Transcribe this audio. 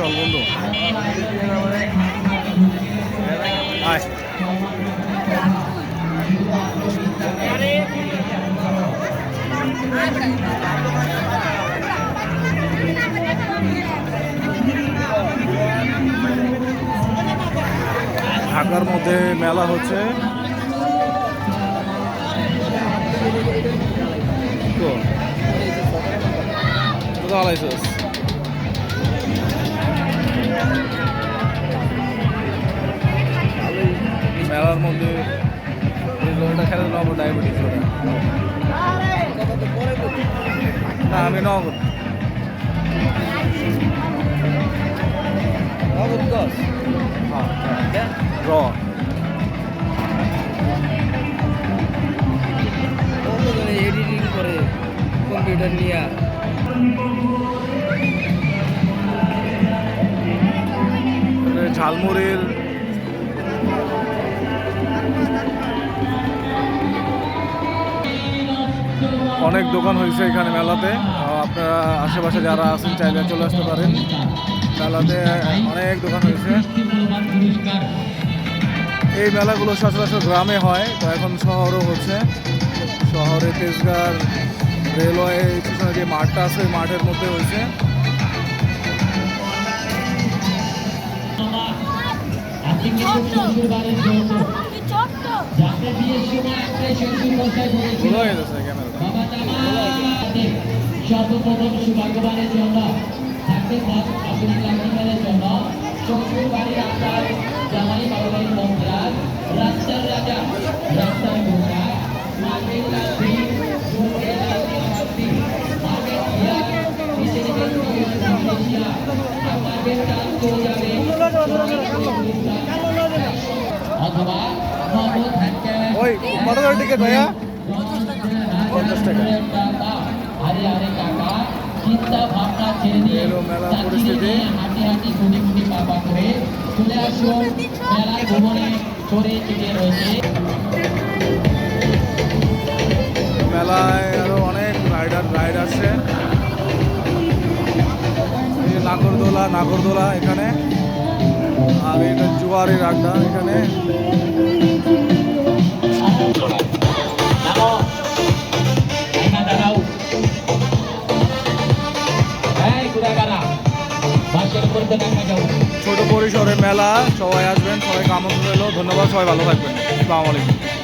চল বন্ধু। ঢাকার মধ্যে মেলা হচ্ছে। তো মেলার মধ্যে এই লোকটা খেলে দিলাম আমার ডায়াবেটিস না আমি নগদ। হ্যাঁ র এডিটিং করে কম্পিউটার নিয়ে ঝালমুড়ির অনেক দোকান হয়েছে এখানে মেলাতে। আপনারা আশেপাশে যারা আছেন চাইলে চলে আসতে পারেন। মেলাতে অনেক দোকান হয়েছে। এই মেলাগুলো সচরাচর গ্রামে হয়, তো এখন শহরও হচ্ছে। শহরে তেজগার রেলওয়ে পিছনে যে মাঠটা আছে মাঠের মধ্যে হয়েছে। হয়ে সর্বপ্রথম সুভাগ্যবানের জন্য থাকবে পাঁচ আব্দুল কালামের জন্য। শ্বশুর বাড়ির আপনার জামাই বাবাবাড়ির মন্ত্রার রাস্তার রাজা রাস্তার গোটা মার্কেট হাতি মার্কেট বেশটা চলে যাবে। টিকিট ভাইয়া। পঞ্চাশ টাকা। মেলায় আরও অনেক রাইডার রাইড আছে নাগরদোলা নাগরদোলা এখানে। আর এটা জুয়ারের আড্ডা এখানে। ছোট পরিসরে মেলা সবাই আসবেন সবাই আমন্ত্রণ রইল। ধন্যবাদ সবাই ভালো থাকবেন। আসসালামু আলাইকুম।